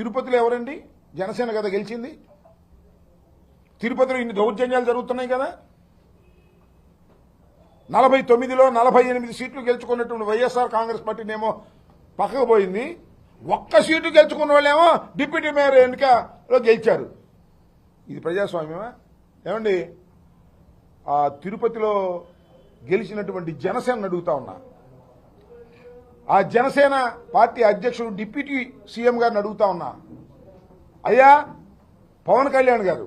తిరుపతిలో ఎవరండి? జనసేన కదా గెలిచింది. తిరుపతిలో ఇన్ని దౌర్జన్యాలు జరుగుతున్నాయి కదా. నలభై తొమ్మిదిలో నలభై ఎనిమిది సీట్లు గెలుచుకున్నటువంటి వైఎస్ఆర్ కాంగ్రెస్ పార్టీనేమో పక్కకు పోయింది. ఒక్క సీటు గెలుచుకున్న వాళ్ళేమో డిప్యూటీ మేయర్ ఎన్నికలో గెలిచారు. ఇది ప్రజాస్వామ్యమా? ఏమండి? ఆ తిరుపతిలో గెలిచినటువంటి జనసేన అడుగుతా ఉన్నా. ఆ జనసేన పార్టీ అధ్యక్షుడు డిప్యూటీ సీఎం గారిని అడుగుతా ఉన్నా. అయ్యా పవన్ కళ్యాణ్ గారు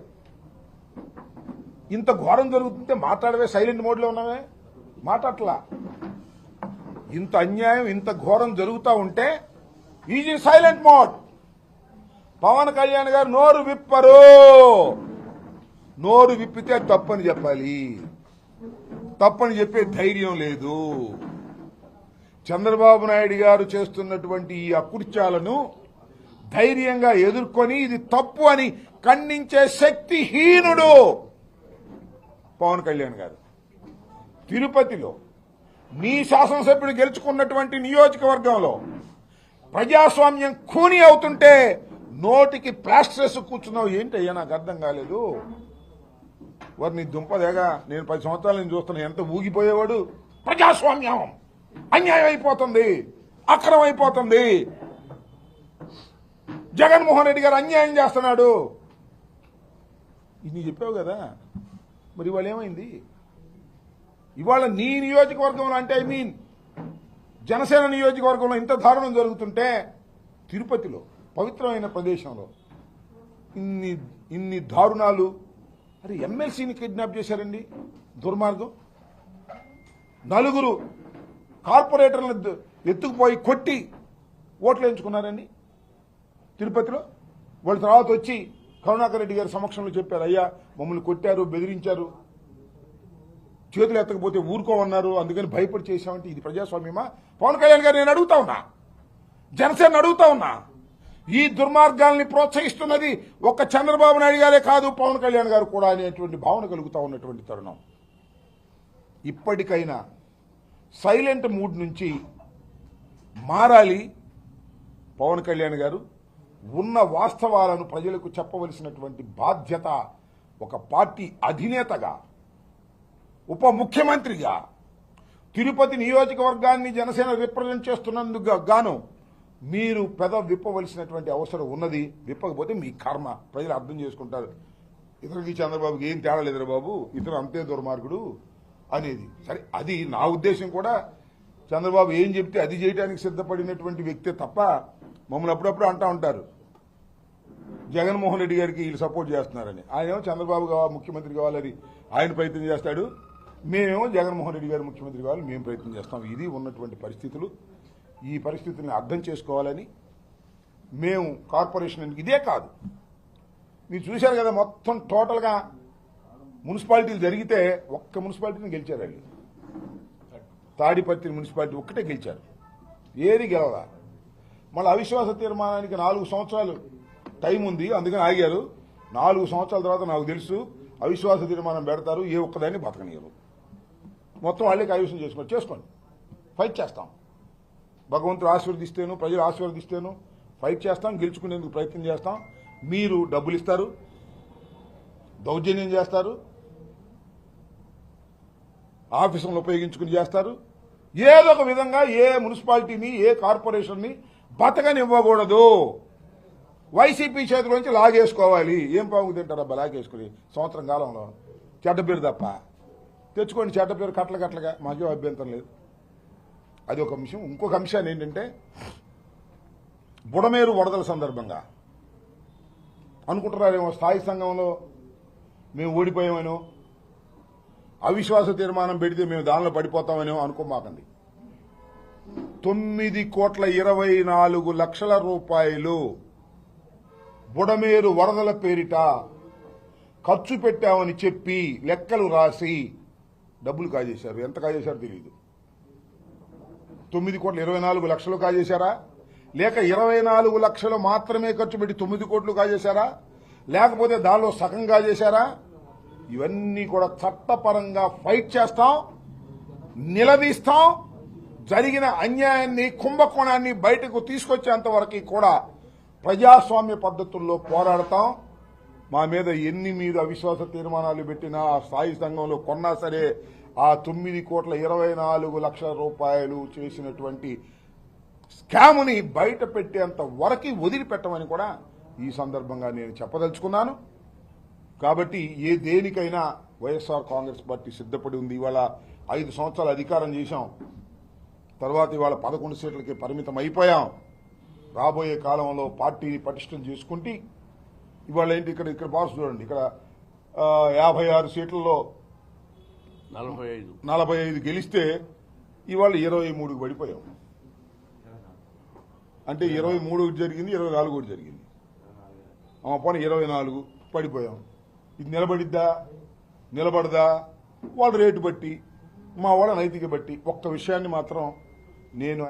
ఇంత ఘోరం జరుగుతుంటే మాట్లాడవే సైలెంట్ మోడ్లో ఉన్నామే మాట్లాడలా ఇంత అన్యాయం ఇంత ఘోరం జరుగుతూ ఉంటే is in silent mode. Pawan Kalyan గారు నోరు విప్పరు. నోరు విప్పితే తప్పని చెప్పాలి. తప్పని చెప్పే ధైర్యం లేదు. చంద్రబాబు నాయుడు గారు చేస్తున్నటువంటి ఈ అకృత్యాలను ధైర్యంగా ఎదుర్కొని ఇది తప్పు అని ఖండించే శక్తిహీనుడు పవన్ కళ్యాణ్ గారు. తిరుపతిలో నీ శాసనసభ్యుడు గెలుచుకున్నటువంటి నియోజకవర్గంలో ప్రజాస్వామ్యం ఖూని అవుతుంటే నోటికి ప్లాస్టర్స్ కూర్చున్నావు. ఏంటి అయ్యా నాకు అర్థం కాలేదు. వారిని దుంపదేగా నేను పది సంవత్సరాల నుంచి చూస్తున్నా ఎంత ఊగిపోయేవాడు? ప్రజాస్వామ్యం. అన్యాయం అయిపోతుంది. అక్రమం అయిపోతుంది. జగన్మోహన్ రెడ్డి గారు అన్యాయం చేస్తున్నాడు. ఇది నీ చెప్పావు కదా. మరి ఇవాళ ఏమైంది? ఇవాళ నీ నియోజకవర్గంలో అంటే ఐ మీన్ జనసేన నియోజకవర్గంలో ఇంత దారుణం జరుగుతుంటే తిరుపతిలో పవిత్రమైన ప్రదేశంలో ఇన్ని ఇన్ని దారుణాలు. అరే ఎమ్మెల్సీని కిడ్నాప్ చేశారండి. దుర్మార్గం. నలుగురు కార్పొరేటర్లను ఎత్తు- ఎత్తుకుపోయి కొట్టి ఓట్లు ఎంచుకున్నారండి. తిరుపతిలో వాళ్ళ తర్వాత వచ్చి కరుణాకర్ రెడ్డి గారి సమక్షంలో చెప్పారు అయ్యా మమ్మల్ని కొట్టారు బెదిరించారు చేతులు ఎత్తకపోతే ఊరుకోమన్నారు అందుకని భయపడి చేశామంటే ఇది ప్రజాస్వామ్యమా? పవన్ కళ్యాణ్ గారు నేను అడుగుతా ఉన్నా జనసేన అడుగుతా ఉన్నా ఈ దుర్మార్గాల్ని ప్రోత్సహిస్తున్నది ఒక్క చంద్రబాబు నాయుడు గారే కాదు పవన్ కళ్యాణ్ గారు కూడా అనేటువంటి భావన కలుగుతా ఉన్నటువంటి తరుణం. ఇప్పటికైనా సైలెంట్ మూడ్ నుంచి మారాలి పవన్ కళ్యాణ్ గారు. ఉన్న వాస్తవాలను ప్రజలకు చెప్పవలసినటువంటి బాధ్యత ఒక పార్టీ అధినేతగా ఉప ముఖ్యమంత్రిగా తిరుపతి నియోజకవర్గాన్ని జనసేన రిప్రజెంట్ చేస్తున్నందుకు గాను మీరు పెద విప్పవలసినటువంటి అవసరం ఉన్నది. విప్పకపోతే మీ కర్మ. ప్రజలు అర్థం చేసుకుంటారు. ఇతనికి చంద్రబాబుకి ఏం తేడా లేదురా బాబు. ఇతను అంతే దుర్మార్గుడు. అనేది. సరే అది నా ఉద్దేశం కూడా. చంద్రబాబు ఏం చెప్తే అది చేయడానికి సిద్ధపడినటువంటి వ్యక్తే తప్ప మమ్మల్ని అప్పుడప్పుడు అంటా ఉంటారు. జగన్మోహన్ రెడ్డి గారికి వీళ్ళు సపోర్ట్ చేస్తున్నారని. ఆయనేమో చంద్రబాబు కావాలి ముఖ్యమంత్రి కావాలని ఆయన ప్రయత్నం చేస్తాడు. మేమేమో జగన్మోహన్ రెడ్డి గారు ముఖ్యమంత్రి కావాలి మేము ప్రయత్నం చేస్తాం. ఇది ఉన్నటువంటి పరిస్థితులు. ఈ పరిస్థితుల్ని అర్థం చేసుకోవాలని మేము కార్పొరేషన్ ఇదే కాదు. మీరు చూశారు కదా మొత్తం టోటల్గా మున్సిపాలిటీలు జరిగితే ఒక్క మున్సిపాలిటీని గెలిచారు వాళ్ళు. తాడిపత్రి మున్సిపాలిటీ ఒక్కటే గెలిచారు. ఏది గెలవలా? మళ్ళీ అవిశ్వాస తీర్మానానికి నాలుగు సంవత్సరాలు టైం ఉంది అందుకని ఆగారు. నాలుగు సంవత్సరాల తర్వాత నాకు తెలుసు అవిశ్వాస తీర్మానం పెడతారు ఏ ఒక్కదాన్ని బతకనియరు మొత్తం వాళ్ళకి కైవసం చేసుకోండి చేసుకోండి. ఫైట్ చేస్తాం. భగవంతుడు ఆశీర్వదిస్తేను ప్రజలు ఆశీర్వదిస్తేను ఫైట్ చేస్తాం గెలుచుకునేందుకు ప్రయత్నం చేస్తాం. మీరు డబ్బులు ఇస్తారు దౌర్జన్యం చేస్తారు ఆఫీసులను ఉపయోగించుకుని చేస్తారు. ఏదో ఒక విధంగా ఏ మున్సిపాలిటీని ఏ కార్పొరేషన్ని బతకనివ్వకూడదు. వైసీపీ చేతిలోంచి లాగేసుకోవాలి. ఏం పాము తింటారబ్బా లాగేసుకుని సంవత్సరం కాలంలో? చెడ్డపేరు తప్ప. తెచ్చుకోండి చెడ్డపేరు కట్ల కట్లగా మాకేం అభ్యంతరం లేదు. అది ఒక అంశం. ఇంకొక అంశాన్ని ఏంటంటే బుడమేరు వరదల సందర్భంగా. అనుకుంటున్నారేమో స్థాయి సంఘంలో మేము ఓడిపోయామనో అవిశ్వాస తీర్మానం పెడితే మేము దానిలో పడిపోతామని అనుకోమాకండి. తొమ్మిది కోట్ల ఇరవై నాలుగు లక్షల రూపాయలు బుడమేరు వరదల పేరిట ఖర్చు పెట్టామని చెప్పి లెక్కలు రాసి డబ్బులు కాజేశారు. ఎంత కాజేశారో తెలియదు తొమ్మిది కోట్ల ఇరవై నాలుగు లక్షలు కాజేశారా? లేక ఇరవై నాలుగు లక్షలు మాత్రమే ఖర్చు పెట్టి తొమ్మిది కోట్లు కాజేశారా? లేకపోతే దానిలో సగం కాజేశారా? ఇవన్నీ కూడా చట్టపరంగా ఫైట్ చేస్తాం నిలదీస్తాం. జరిగిన అన్యాయాన్ని కుంభకోణాన్ని బయటకు తీసుకొచ్చేంత వరకు కూడా ప్రజాస్వామ్య పద్ధతుల్లో పోరాడతాం. మా మీద ఎన్ని మీద అవిశ్వాస తీర్మానాలు పెట్టినా ఆ స్థాయి సంఘంలో కొన్నా సరే ఆ తొమ్మిది కోట్ల ఇరవై నాలుగు లక్షల రూపాయలు చేసినటువంటి స్కామ్ని బయట పెట్టేంత వరకు వదిలిపెట్టమని కూడా ఈ సందర్భంగా నేను చెప్పదలుచుకున్నాను. కాబట్టి ఏ దేనికైనా వైఎస్ఆర్ కాంగ్రెస్ పార్టీ సిద్ధపడి ఉంది. ఇవాళ ఐదు సంవత్సరాలు అధికారం చేశాం. తర్వాత ఇవాళ పదకొండు సీట్లకి పరిమితం అయిపోయాం. రాబోయే కాలంలో పార్టీని పటిష్టం చేసుకుంటే ఇవాళ ఏంటి ఇక్కడ ఇక్కడ బాక్స్ చూడండి. ఇక్కడ యాభై ఆరు సీట్లలో నలభై ఐదు. నలభై ఐదు గెలిస్తే ఇవాళ ఇరవై మూడుకు పడిపోయాం. అంటే ఇరవై మూడు జరిగింది ఇరవై నాలుగు జరిగింది. పోనీ ఇరవై నాలుగు పడిపోయాం. ఇది నిలబడిద్దా? నిలబడదా? వాళ్ళ రేటు బట్టి మా వాళ్ళ నైతిక బట్టి ఒక్క విషయాన్ని మాత్రం నేను